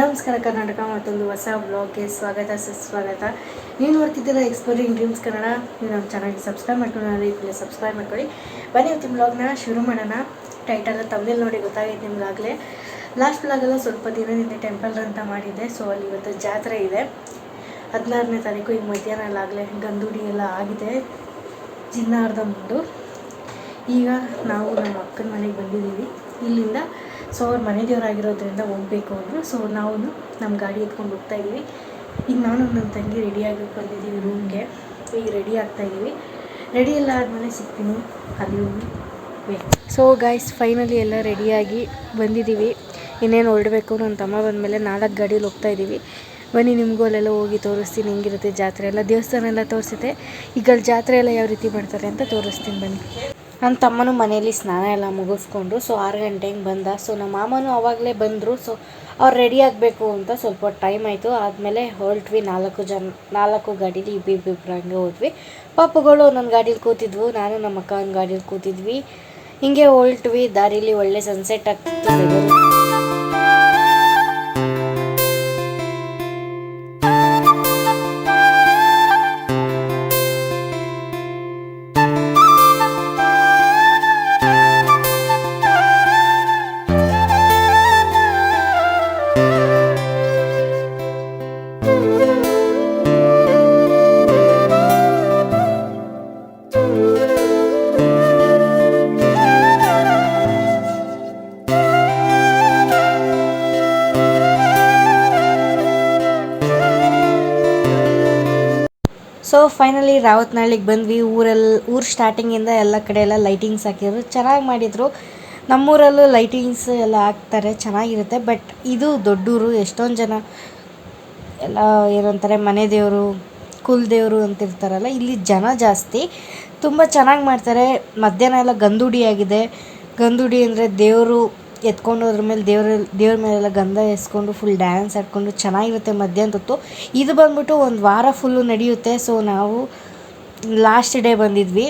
ನಮಸ್ಕಾರ, ಕರ್ನಾಟಕ ಮತ್ತೊಂದು ಹೊಸ ಬ್ಲಾಗ್ಗೆ ಸ್ವಾಗತ, ಸುಸ್ವಾಗತ. ನೀವು ನೋಡ್ತಿದ್ದೀರ ಎಕ್ಸ್ಪ್ಲೋರಿಂಗ್ ಡ್ರೀಮ್ಸ್ ಕನ್ನಡ? ನೀವು ನಮ್ಮ ಚಾನಲ್ಗೆ ಸಬ್ಸ್ಕ್ರೈಬ್ ಮಾಡ್ಕೊಂಡು ಈಗಲೇ ಸಬ್ಸ್ಕ್ರೈಬ್ ಮಾಡ್ಕೊಳ್ಳಿ. ಬನ್ನಿ ಇವತ್ತು ಬ್ಲಾಗ್ನ ಶುರು ಮಾಡೋಣ. ಟೈಟಲ್ ತಮ್ಮಲ್ಲಿ ನೋಡಿ ಗೊತ್ತಾಗೈತೆ ನಿಮ್ಗಾಗಲೇ. ಲಾಸ್ಟ್ ಬ್ಲಾಗೆಲ್ಲ ಸ್ವಲ್ಪ ದಿನ ನಿನ್ನೆ ಟೆಂಪಲ್ ಅಂತ ಮಾಡಿದ್ದೆ ಸೊ ಅಲ್ಲಿ ಇವತ್ತು ಜಾತ್ರೆ ಇದೆ. ಹದಿನಾರನೇ ತಾರೀಕು ಈಗ ಮಧ್ಯಾಹ್ನ ಆಗಲೇ ಗಂಧುಡಿ ಎಲ್ಲ ಆಗಿದೆ. ಜಿನ್ನಾರ್ಧ ಮುಂದು ಈಗ ನಾವು ನಮ್ಮ ಅಕ್ಕನ ಮನೆಗೆ ಬಂದಿದ್ದೀವಿ. ಇಲ್ಲಿಂದ ಸೊ ಅವ್ರ ಮನೆ ದೇವರಾಗಿರೋದ್ರಿಂದ ಹೋಗ್ಬೇಕು ಅಂದರು. ಸೊ ನಾವು ನಮ್ಮ ಗಾಡಿ ಎತ್ಕೊಂಡು ಹೋಗ್ತಾ ಇದ್ದೀವಿ. ಈಗ ನಾನು ನನ್ನ ತಂಗಿ ರೆಡಿ ರೆಡಿಯಾಗಿ ಬಂದಿದ್ದೀವಿ ರೂಮ್ಗೆ ಈಗ ರೆಡಿ ಆಗ್ತಾ ಇದ್ದೀವಿ. ರೆಡಿ ಎಲ್ಲ ಆದಮೇಲೆ ಸಿಗ್ತೀನಿ. ಅಲ್ಲಿ ಹೋಗಿ ಸೊ ಗಾಯ್ಸ್ ಫೈನಲಿ ಎಲ್ಲ ರೆಡಿಯಾಗಿ ಬಂದಿದ್ದೀವಿ. ಇನ್ನೇನು ಹೊರಡಬೇಕು ನನ್ನ ತಮ್ಮ ಬಂದಮೇಲೆ ನಾಲ್ಕು ಗಾಡೀಲಿ ಹೋಗ್ತಾ ಇದ್ದೀವಿ. ಬನ್ನಿ ನಿಮಗೂ ಅಲ್ಲೆಲ್ಲ ಹೋಗಿ ತೋರಿಸ್ತೀನಿ ಹೆಂಗಿರುತ್ತೆ ಜಾತ್ರೆ ಎಲ್ಲ. ದೇವಸ್ಥಾನ ಎಲ್ಲ ತೋರಿಸುತ್ತೆ. ಈಗ ಅಲ್ಲಿ ಜಾತ್ರೆ ಎಲ್ಲ ಯಾವ ರೀತಿ ಮಾಡ್ತಾರೆ ಅಂತ ತೋರಿಸ್ತೀನಿ ಬನ್ನಿ. ನನ್ನ ತಮ್ಮನೂ ಮನೆಯಲ್ಲಿ ಸ್ನಾನ ಎಲ್ಲ ಮುಗಿಸ್ಕೊಂಡು ಸೊ ಆರು ಗಂಟೆಗೆ ಬಂದ. ಸೊ ನಮ್ಮ ಮಾಮನು ಅವಾಗಲೇ ಬಂದರು. ಸೊ ಅವ್ರು ರೆಡಿ ಆಗಬೇಕು ಅಂತ ಸ್ವಲ್ಪ ಟೈಮ್ ಆಯಿತು. ಆದಮೇಲೆ ಹೊರಟ್ವಿ. ನಾಲ್ಕು ಜನ, ನಾಲ್ಕು ಗಾಡೀಲಿ ಇಬ್ಬಿಬ್ಬಿಬ್ರು ಹಂಗೆ ಹೋದ್ವಿ. ಪಾಪುಗಳು ನನ್ನ ಗಾಡೀಲಿ ಕೂತಿದ್ವು. ನಾನು ನಮ್ಮ ಅಕ್ಕ ಒಂದು ಗಾಡೀಲಿ ಕೂತಿದ್ವಿ. ಹಿಂಗೆ ಹೊರಟ್ವಿ. ದಾರಿಲಿ ಒಳ್ಳೆ ಸನ್ಸೆಟ್ ಆಗ್ತಿತ್ತು. ಸೊ ಫೈನಲಿ ರಾವತ್ನಹಳ್ಳಿಗೆ ಬಂದ್ವಿ. ಊರಲ್ಲಿ ಊರು ಸ್ಟಾರ್ಟಿಂಗಿಂದ ಎಲ್ಲ ಕಡೆ ಎಲ್ಲ ಲೈಟಿಂಗ್ಸ್ ಹಾಕಿದ್ರು. ಚೆನ್ನಾಗಿ ಮಾಡಿದರು. ನಮ್ಮೂರಲ್ಲೂ ಲೈಟಿಂಗ್ಸ್ ಎಲ್ಲ ಹಾಕ್ತಾರೆ. ಚೆನ್ನಾಗಿರುತ್ತೆ. ಬಟ್ ಇದು ದೊಡ್ಡೂರು. ಎಷ್ಟೊಂದು ಜನ ಎಲ್ಲ ಏನಂತಾರೆ ಮನೆ ದೇವರು, ಕುಲ್ ದೇವರು ಅಂತಿರ್ತಾರಲ್ಲ, ಇಲ್ಲಿ ಜನ ಜಾಸ್ತಿ. ತುಂಬ ಚೆನ್ನಾಗಿ ಮಾಡ್ತಾರೆ. ಮಧ್ಯಾಹ್ನ ಎಲ್ಲ ಗಂದುಡಿ ಆಗಿದೆ. ಗಂಧುಡಿ ಅಂದರೆ ದೇವರು ಎತ್ಕೊಂಡು ಹೋದ್ರ ಮೇಲೆ ದೇವ್ರ ದೇವ್ರ ಮೇಲೆಲ್ಲ ಗಂಧ ಎಸ್ಕೊಂಡು ಫುಲ್ ಡ್ಯಾನ್ಸ್ ಆಡ್ಕೊಂಡು ಚೆನ್ನಾಗಿರುತ್ತೆ ಹೊತ್ತು ಇದು ಬಂದ್ಬಿಟ್ಟು ಒಂದು ವಾರ ಫುಲ್ಲು ನಡೆಯುತ್ತೆ. ಸೊ ನಾವು ಲಾಸ್ಟ್ ಡೇ ಬಂದಿದ್ವಿ.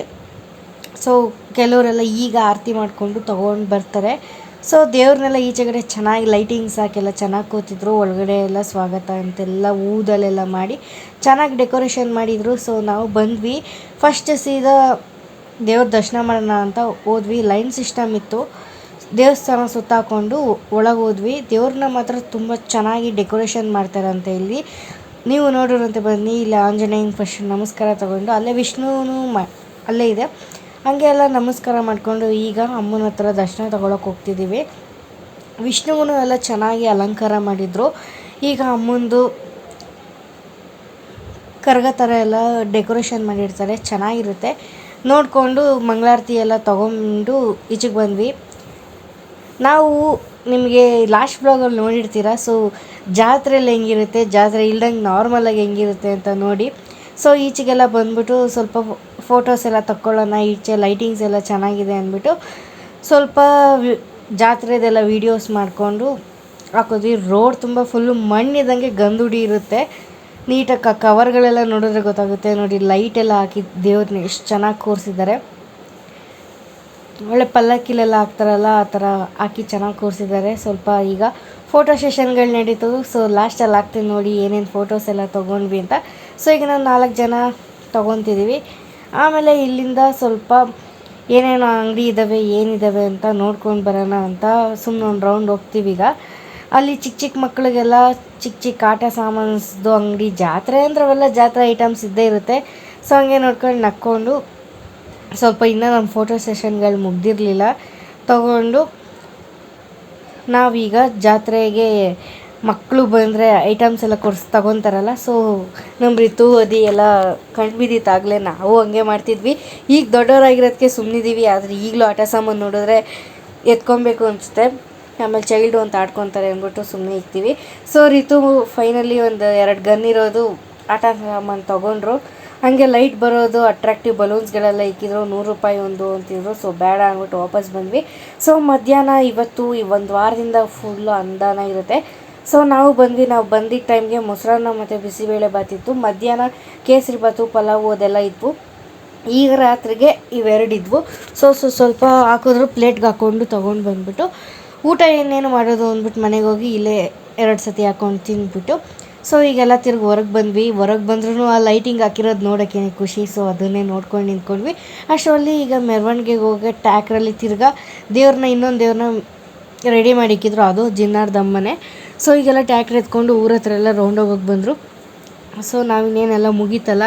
ಸೊ ಕೆಲವರೆಲ್ಲ ಈಗ ಆರತಿ ಮಾಡಿಕೊಂಡು ತೊಗೊಂಡು ಬರ್ತಾರೆ. ಸೊ ದೇವ್ರನ್ನೆಲ್ಲ ಈಚೆಗಡೆ ಚೆನ್ನಾಗಿ ಲೈಟಿಂಗ್ಸ್ ಹಾಕೆಲ್ಲ ಚೆನ್ನಾಗಿ ಕೂತಿದ್ರು. ಒಳಗಡೆ ಎಲ್ಲ ಸ್ವಾಗತ ಅಂತೆಲ್ಲ ಊದಲೆಲ್ಲ ಮಾಡಿ ಚೆನ್ನಾಗಿ ಡೆಕೋರೇಷನ್ ಮಾಡಿದರು. ಸೊ ನಾವು ಬಂದ್ವಿ. ಫಸ್ಟ್ ಸೀದಾ ದೇವ್ರ ದರ್ಶನ ಮಾಡೋಣ ಅಂತ ಹೋದ್ವಿ. ಲೈನ್ ಸಿಸ್ಟಮ್ ಇತ್ತು. ದೇವಸ್ಥಾನ ಸುತ್ತಾಕೊಂಡು ಒಳಗೆ ಹೋದ್ವಿ ದೇವ್ರನ್ನ ಮಾತ್ರ ತುಂಬ ಚೆನ್ನಾಗಿ ಡೆಕೋರೇಷನ್ ಮಾಡ್ತಾರಂತೆ ಇಲ್ಲಿ. ನೀವು ನೋಡಿರುವಂತೆ ಬನ್ನಿ, ಇಲ್ಲಿ ಆಂಜನೇಯನ ಫಸ್ಟ್ ನಮಸ್ಕಾರ ತಗೊಂಡು ಅಲ್ಲೇ ವಿಷ್ಣುನು ಮ, ಅಲ್ಲೇ ಇದೆ. ಹಾಗೆ ಎಲ್ಲ ನಮಸ್ಕಾರ ಮಾಡಿಕೊಂಡು ಈಗ ಅಮ್ಮನ ಹತ್ರ ದರ್ಶನ ತಗೊಳಕ್ಕೆ ಹೋಗ್ತಿದ್ದೀವಿ ವಿಷ್ಣುವನು ಎಲ್ಲ ಚೆನ್ನಾಗಿ ಅಲಂಕಾರ ಮಾಡಿದರು. ಈಗ ಅಮ್ಮಂದು ಕರಗ ಥರ ಎಲ್ಲ ಡೆಕೋರೇಷನ್ ಮಾಡಿರ್ತಾರೆ. ಚೆನ್ನಾಗಿರುತ್ತೆ. ನೋಡಿಕೊಂಡು ಮಂಗಳಾರತಿ ಎಲ್ಲ ತೊಗೊಂಡು ಈಚೆಗೆ ಬಂದ್ವಿ. ನಾವು ನಿಮಗೆ ಲಾಸ್ಟ್ ಬ್ಲಾಗಲ್ಲಿ ನೋಡಿರ್ತೀರ ಸೊ ಜಾತ್ರೆಯಲ್ಲಿ ಹೆಂಗಿರುತ್ತೆ, ಜಾತ್ರೆ ಇಲ್ದಂಗೆ ನಾರ್ಮಲಾಗಿ ಹೆಂಗಿರುತ್ತೆ ಅಂತ ನೋಡಿ. ಸೊ ಈಚೆಗೆಲ್ಲ ಬಂದ್ಬಿಟ್ಟು ಸ್ವಲ್ಪ ಫೋಟೋಸ್ ಎಲ್ಲ ತಕ್ಕೊಳ್ಳೋಣ, ಈಚೆ ಲೈಟಿಂಗ್ಸ್ ಎಲ್ಲ ಚೆನ್ನಾಗಿದೆ ಅಂದ್ಬಿಟ್ಟು ಸ್ವಲ್ಪ ಜಾತ್ರೆದೆಲ್ಲ ವೀಡಿಯೋಸ್ ಮಾಡಿಕೊಂಡು ಹಾಕೋದ್ವಿ. ರೋಡ್ ತುಂಬ ಫುಲ್ಲು ಮಣ್ಣಿದಂಗೆ ಗಂದುಡಿ ಇರುತ್ತೆ. ನೀಟಾಗಿ ಕವರ್ಗಳೆಲ್ಲ ನೋಡಿದ್ರೆ ಗೊತ್ತಾಗುತ್ತೆ. ನೋಡಿ ಲೈಟೆಲ್ಲ ಹಾಕಿ ದೇವ್ರನ್ನ ಎಷ್ಟು ಚೆನ್ನಾಗಿ ಕೂರಿಸಿದ್ದಾರೆ. ಒಳ್ಳೆ ಪಲ್ಲಕ್ಕಿಲೆಲ್ಲ ಹಾಕ್ತಾರಲ್ಲ, ಆ ಥರ ಹಾಕಿ ಚೆನ್ನಾಗಿ ಕೂರಿಸಿದ್ದಾರೆ. ಸ್ವಲ್ಪ ಈಗ ಫೋಟೋ ಸೆಷನ್ಗಳು ನಡೀತು. ಸೊ ಲಾಸ್ಟಲ್ಲಿ ಹಾಕ್ತೀನಿ ನೋಡಿ ಏನೇನು ಫೋಟೋಸ್ ಎಲ್ಲ ತೊಗೊಂಡ್ವಿ ಅಂತ. ಸೊ ಈಗ ನಾವು ನಾಲ್ಕು ಜನ ತೊಗೊತಿದ್ದೀವಿ ಆಮೇಲೆ ಇಲ್ಲಿಂದ ಸ್ವಲ್ಪ ಏನೇನು ಅಂಗಡಿ ಇದ್ದಾವೆ ಏನಿದ್ದಾವೆ ಅಂತ ನೋಡ್ಕೊಂಡು ಬರೋಣ ಅಂತ ಸುಮ್ಮನೆ ಒಂದು ರೌಂಡ್ ಹೋಗ್ತೀವಿ ಈಗ. ಅಲ್ಲಿ ಚಿಕ್ಕ ಚಿಕ್ಕ ಮಕ್ಕಳಿಗೆಲ್ಲ ಚಿಕ್ಕ ಚಿಕ್ಕ ಆಟ ಸಾಮಾನ್ಸ್ದು ಅಂಗಡಿ ಜಾತ್ರೆ ಅಂದ್ರೆ ಅವೆಲ್ಲ ಜಾತ್ರೆ ಐಟಮ್ಸ್ ಇದ್ದೇ ಇರುತ್ತೆ. ಸೊ ಹಂಗೆ ನೋಡ್ಕೊಂಡು ನಕ್ಕೊಂಡು ಸ್ವಲ್ಪ ಇನ್ನೂ ನಮ್ಮ ಫೋಟೋ ಸೆಷನ್ಗಳು ಮುಗ್ದಿರಲಿಲ್ಲ. ತಗೊಂಡು ನಾವೀಗ ಜಾತ್ರೆಗೆ ಮಕ್ಕಳು ಬಂದರೆ ಐಟಮ್ಸ್ ಎಲ್ಲ ಕೊಡ್ಸಿ ತಗೊತಾರಲ್ಲ ಸೊ ನಮ್ಮ ಋತು ಅದಿ ಎಲ್ಲ ಕಣ್ಬಿದ್ದಿತ್ತಾಗಲೇ ನಾವು ಹಂಗೆ ಮಾಡ್ತಿದ್ವಿ. ಈಗ ದೊಡ್ಡವರಾಗಿರೋದಕ್ಕೆ ಸುಮ್ಮನಿದ್ದೀವಿ ಆದರೆ ಈಗಲೂ ಆಟ ಸಾಮಾನು ನೋಡಿದ್ರೆ ಎತ್ಕೊಬೇಕು ಅನಿಸುತ್ತೆ. ಆಮೇಲೆ ಚೈಲ್ಡು ಅಂತ ಆಡ್ಕೊತಾರೆ ಅಂದ್ಬಿಟ್ಟು ಸುಮ್ಮನೆ ಇರ್ತೀವಿ. ಸೊ ರಿತು ಫೈನಲಿ ಒಂದು ಎರಡು ಗನ್ ಇರೋದು, ಆಟ ಸಾಮಾನು ತೊಗೊಂಡ್ರು. ಹಾಗೆ ಲೈಟ್ ಬರೋದು ಅಟ್ರಾಕ್ಟಿವ್ ಬಲೂನ್ಸ್ಗಳೆಲ್ಲ ಇಕ್ಕಿದ್ರು, ನೂರು ರೂಪಾಯಿ ಒಂದು ಅಂತಿದ್ರು. ಸೊ ಬೇಡ ಅಂದ್ಬಿಟ್ಟು ವಾಪಸ್ ಬಂದ್ವಿ. ಸೊ ಮಧ್ಯಾಹ್ನ ಇವತ್ತು ಈ ಒಂದು ವಾರದಿಂದ ಫುಲ್ಲು ಅಂದಾನ ಇರುತ್ತೆ. ಸೊ ನಾವು ಬಂದ್ವಿ, ನಾವು ಬಂದಿದ್ದ ಟೈಮ್ಗೆ ಮೊಸರನ್ನ ಮತ್ತು ಬಿಸಿಬೇಳೆ ಇತ್ತು. ಮಧ್ಯಾಹ್ನ ಕೇಸರಿ ಬಾತು, ಪಲಾವು ಅದೆಲ್ಲ ಇತ್ತು ಈಗ ರಾತ್ರಿಗೆ ಇವೆರಡಿದ್ವು ಸೊ ಸೊ ಸ್ವಲ್ಪ ಹಾಕಿದ್ರು ಪ್ಲೇಟ್ಗೆ ಹಾಕ್ಕೊಂಡು ತೊಗೊಂಡು ಬಂದ್ಬಿಟ್ಟು. ಊಟ ಇನ್ನೇನು ಮಾಡೋದು ಅಂದ್ಬಿಟ್ಟು ಮನೆಗೆ ಹೋಗಿ ಇಲ್ಲೇ ಎರಡು ಸತಿ ಹಾಕ್ಕೊಂಡು ತಿಂದ್ಬಿಟ್ಟು. ಸೊ ಈಗೆಲ್ಲ ತಿರ್ಗಿ ಹೊರಗೆ ಬಂದ್ವಿ. ಹೊರಗೆ ಬಂದ್ರೂ ಆ ಲೈಟಿಂಗ್ ಹಾಕಿರೋದು ನೋಡೋಕ್ಕೆ ಖುಷಿ. ಸೊ ಅದನ್ನೇ ನೋಡ್ಕೊಂಡು ನಿಂತ್ಕೊಂಡ್ವಿ. ಅಷ್ಟರಲ್ಲಿ ಈಗ ಮೆರವಣಿಗೆಗೆ ಹೋಗಿ ಟ್ಯಾಕ್ರಲ್ಲಿ ತಿರ್ಗ ದೇವ್ರನ್ನ ಇನ್ನೊಂದು ದೇವ್ರನ್ನ ರೆಡಿ ಮಾಡಿಕ್ಕಿದ್ರು. ಅದು ಜಿನ್ನಾರ್ದಮ್ಮನೆ ಸೊ ಈಗೆಲ್ಲ ಟ್ಯಾಕ್ರ್ ಎತ್ಕೊಂಡು ಊರ ಹತ್ರ ಎಲ್ಲ ರೌಂಡ್ ಹೋಗೋಕೆ ಬಂದರು. ಸೊ ನಾವಿನ್ನೇನೆಲ್ಲ ಮುಗೀತಲ್ಲ?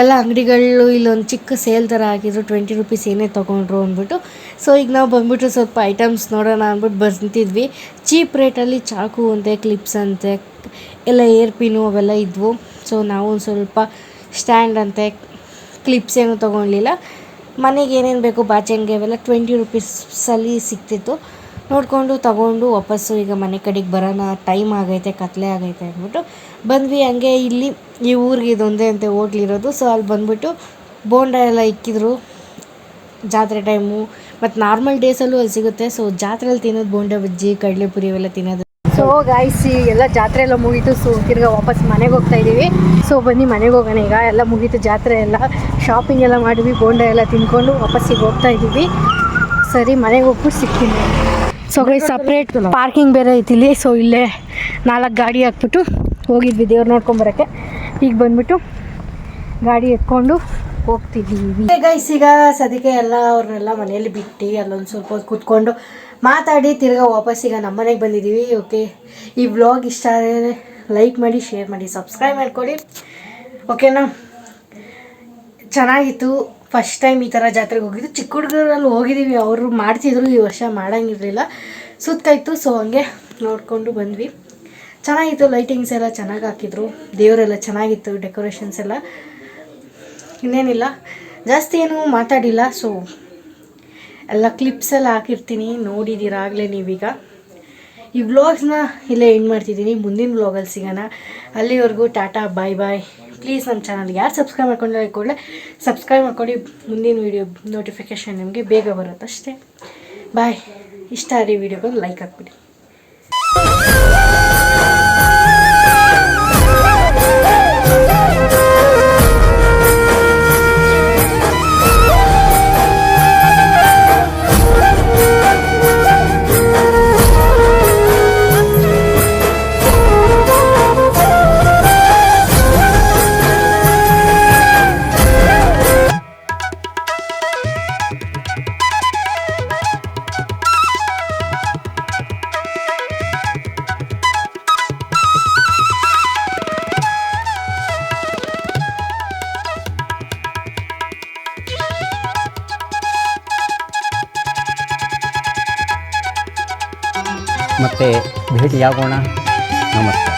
ಎಲ್ಲ ಅಂಗಡಿಗಳು ಇಲ್ಲೊಂದು ಚಿಕ್ಕ ಸೇಲ್ ಥರ ಹಾಕಿದ್ರು ಟ್ವೆಂಟಿ ರುಪೀಸ್ ಏನೇ ತೊಗೊಂಡ್ರು ಅಂದ್ಬಿಟ್ಟು. ಸೊ ಈಗ ನಾವು ಬಂದ್ಬಿಟ್ಟು ಸ್ವಲ್ಪ ಐಟಮ್ಸ್ ನೋಡೋಣ ಅಂದ್ಬಿಟ್ಟು ಬರ್ತಿದ್ವಿ ಚೀಪ್ ರೇಟಲ್ಲಿ ಚಾಕು ಅಂತೆ ಕ್ಲಿಪ್ಸ್ ಅಂತೆ, ಎಲ್ಲ ಏರ್ ಪಿನ್ನು ಅವೆಲ್ಲ ಇದ್ವು. ಸೊ ನಾವು ಒಂದು ಸ್ವಲ್ಪ ಸ್ಟ್ಯಾಂಡ್ ಅಂತೆ ಕ್ಲಿಪ್ಸ್ ಏನು ತೊಗೊಳ್ಲಿಲ್ಲ ಮನೆಗೆ ಏನೇನು ಬೇಕು ಬಾಚಂಗೆ ಅವೆಲ್ಲ ಟ್ವೆಂಟಿ ರುಪೀಸಲ್ಲಿ ಸಿಕ್ತಿತ್ತು ನೋಡಿಕೊಂಡು ತಗೊಂಡು ವಾಪಸ್ಸು ಈಗ ಮನೆ ಕಡೆಗೆ ಬರೋಣ ಟೈಮ್ ಆಗೈತೆ, ಕತ್ಲೆ ಆಗೈತೆ ಅಂದ್ಬಿಟ್ಟು ಬಂದ್ವಿ. ಹಂಗೆ ಇಲ್ಲಿ ಈ ಊರಿಗೆ ಇದೊಂದೇ ಅಂತ ಹೋಟ್ಲಿರೋದು ಸೊ ಅಲ್ಲಿ ಬಂದ್ಬಿಟ್ಟು ಬೋಂಡ ಎಲ್ಲ ಇಕ್ಕಿದ್ರು. ಜಾತ್ರೆ ಟೈಮು ಮತ್ತು ನಾರ್ಮಲ್ ಡೇಸಲ್ಲೂ ಅಲ್ಲಿ ಸಿಗುತ್ತೆ. ಸೊ ಜಾತ್ರೆಯಲ್ಲಿ ತಿನ್ನೋದು ಬೋಂಡ, ಬಜ್ಜಿ ಕಡಲೆಪುರಿ ಅವೆಲ್ಲ ತಿನ್ನೋದು. ಸೊ ಗಾಯಿಸಿ ಎಲ್ಲ ಜಾತ್ರೆ ಎಲ್ಲ ಮುಗೀತು. ಸೊ ತಿರ್ಗಾ ವಾಪಸ್ ಮನೆಗೆ ಹೋಗ್ತಾ ಇದ್ದೀವಿ ಸೊ ಬನ್ನಿ, ಮನೆಗೆ ಹೋಗೋಣ. ಈಗ ಎಲ್ಲ ಮುಗೀತು ಜಾತ್ರೆ ಎಲ್ಲ. ಶಾಪಿಂಗ್ ಎಲ್ಲ ಮಾಡಿದ್ವಿ, ಬೋಂಡ ಎಲ್ಲ ತಿನ್ಕೊಂಡು ವಾಪಸ್ಸಿಗೆ ಹೋಗ್ತಾ ಇದ್ದೀವಿ ಸರಿ, ಮನೆಗೆ ಹೋಗ್ಬಿಟ್ಟು ಸಿಗ್ತೀನಿ. ಸೊ ಗೈ ಸಪ್ರೇಟ್ ಪಾರ್ಕಿಂಗ್ ಬೇರೆ ಐತಿ ಇಲ್ಲಿ ಸೊ ಇಲ್ಲೇ ನಾಲ್ಕು ಗಾಡಿ ಹಾಕ್ಬಿಟ್ಟು ಹೋಗಿದ್ವಿ ದೇವ್ರು ನೋಡ್ಕೊಂಬರಕ್ಕೆ ಈಗ ಬಂದ್ಬಿಟ್ಟು ಗಾಡಿ ಎತ್ಕೊಂಡು ಹೋಗ್ತಿದ್ದೀವಿ. ಗೈಸ್ ಈಗ ಸದ್ಯಕ್ಕೆ ಎಲ್ಲ ಅವ್ರನ್ನೆಲ್ಲ ಮನೆಯಲ್ಲಿ ಬಿಟ್ಟು ಅಲ್ಲೊಂದು ಸ್ವಲ್ಪ ಹೊತ್ತು ಕೂತ್ಕೊಂಡು ಮಾತಾಡಿ ತಿರ್ಗಾ ವಾಪಸ್ ಈಗ ನಮ್ಮ ಮನೆಗೆ ಬಂದಿದ್ದೀವಿ. ಓಕೆ ಈ ವ್ಲಾಗ್ ಇಷ್ಟ ಆದರೆ ಲೈಕ್ ಮಾಡಿ ಶೇರ್ ಮಾಡಿ ಸಬ್ಸ್ಕ್ರೈಬ್ ಮಾಡ್ಕೊಳ್ಳಿ ಓಕೆನಾ ಚೆನ್ನಾಗಿತ್ತು. ಫಸ್ಟ್ ಟೈಮ್ ಈ ಥರ ಜಾತ್ರೆಗೆ ಹೋಗಿದ್ದು. ಚಿಕ್ಕ ಹುಡುಗರಲ್ಲಿ ಹೋಗಿದ್ದೀವಿ. ಅವರು ಮಾಡ್ತಿದ್ರು. ಈ ವರ್ಷ ಮಾಡೋಂಗಿರಲಿಲ್ಲ. ಸುತ್ತಾಯಿತು. ಸೊ ಹಂಗೆ ನೋಡಿಕೊಂಡು ಬಂದ್ವಿ. ಚೆನ್ನಾಗಿತ್ತು. ಲೈಟಿಂಗ್ಸ್ ಎಲ್ಲ ಚೆನ್ನಾಗಿ ಹಾಕಿದ್ರು. ದೇವರೆಲ್ಲ ಚೆನ್ನಾಗಿತ್ತು. ಡೆಕೋರೇಷನ್ಸ್ ಎಲ್ಲ. ಇನ್ನೇನಿಲ್ಲ. ಜಾಸ್ತಿ ಏನು ಮಾತಾಡಿಲ್ಲ. ಸೊ ಎಲ್ಲ ಕ್ಲಿಪ್ಸ್ ಎಲ್ಲ ಹಾಕಿರ್ತೀನಿ. ನೋಡಿದ್ದೀರ ಆಗಲೇ ನೀವೀಗ. ಈ ವ್ಲಾಗ್ಸ್ನ ಇಲ್ಲೇ ಎಂಡ್ ಮಾಡ್ತಿದ್ದೀನಿ. ಮುಂದಿನ ವ್ಲಾಗಲ್ಲಿ ಸಿಗೋಣ. ಅಲ್ಲಿವರೆಗೂ ಟಾಟಾ ಬಾಯ್ ಬಾಯ್ ಪ್ಲೀಸ್ ನಮ್ಮ ಚಾನಲ್ಗೆ ಯಾರು ಸಬ್ಸ್ಕ್ರೈಬ್ ಮಾಡ್ಕೊಂಡಿಲ್ಲ ಕೂಡಲೇ ಸಬ್ಸ್ಕ್ರೈಬ್ ಮಾಡ್ಕೊಂಡು ಮುಂದಿನ ವೀಡಿಯೋ ನೋಟಿಫಿಕೇಷನ್ ನಿಮಗೆ ಬೇಗ ಬರುತ್ತೆ ಅಷ್ಟೇ. ಬಾಯ್ ಇಷ್ಟ ಆಗಿ ವೀಡಿಯೋಗೆ ಲೈಕ್ ಹಾಕ್ಬಿಡಿ. ಮತ್ತೆ ಭೇಟಿಯಾಗೋಣ ನಮಸ್ಕಾರ